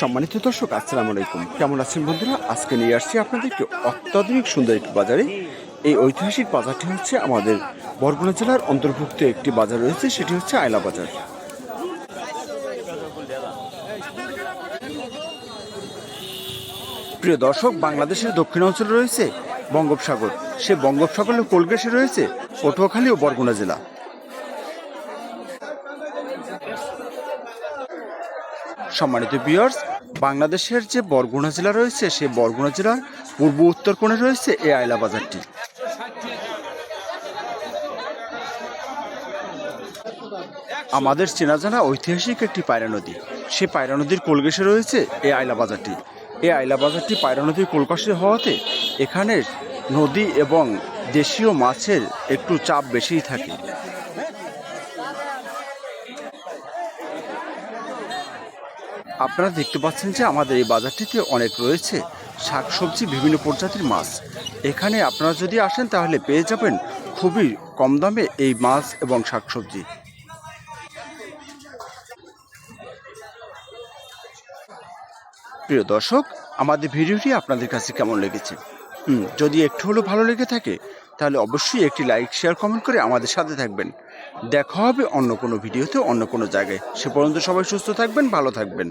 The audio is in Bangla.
সম্মানিত দর্শক, আসসালামু আলাইকুম। কেমন আছেন বন্ধুরা? আজকে নিয়ে আসছি আপনাদেরকে অত্যাধুনিক সুন্দর একটি বাজারে। এই ঐতিহাসিক বাজারটি হচ্ছে আমাদের বরগুনা জেলার অন্তর্ভুক্ত একটি বাজার রয়েছে, সেটি হচ্ছে আয়লা বাজার। প্রিয় দর্শক, বাংলাদেশের দক্ষিণাঞ্চলে রয়েছে বঙ্গোপসাগর। সে বঙ্গোপসাগরের কোলগেসে রয়েছে পটুয়াখালী ও বরগুনা জেলা। সম্মানিত বিয়ার্স বাংলাদেশের যে বরগুনা জেলা রয়েছে, সেই বরগুনা জেলার পূর্ব উত্তর কোণে রয়েছে এই আয়লা বাজারটি আমাদের চেনা জানা ঐতিহাসিক একটি পায়রা নদী। সেই পায়রা নদীর কোলগেসে রয়েছে এই আয়লা বাজারটি এই আয়লা বাজারটি পায়রা নদীর কোলকাশে হওয়াতে এখানের নদী এবং দেশীয় মাছের একটু চাপ বেশিই থাকে। আপনারা দেখতে পাচ্ছেন যে আমাদের এই বাজারটিতে অনেক রয়েছে শাকসবজি, বিভিন্ন প্রজাতির মাছ। এখানে আপনারা যদি আসেন তাহলে পেয়ে যাবেন খুবই কম দামে এই মাছ এবং শাকসবজি। প্রিয় দর্শক, আমাদের ভিডিওটি আপনাদের কাছে কেমন লেগেছে? যদি একটু হলেও ভালো লেগে থাকে, তাহলে অবশ্যই একটি লাইক, শেয়ার, কমেন্ট করে আমাদের সাথে থাকবেন। দেখা হবে অন্য কোনো ভিডিওতে, অন্য কোনো জায়গায়। সে পর্যন্ত সবাই সুস্থ থাকবেন, ভালো থাকবেন।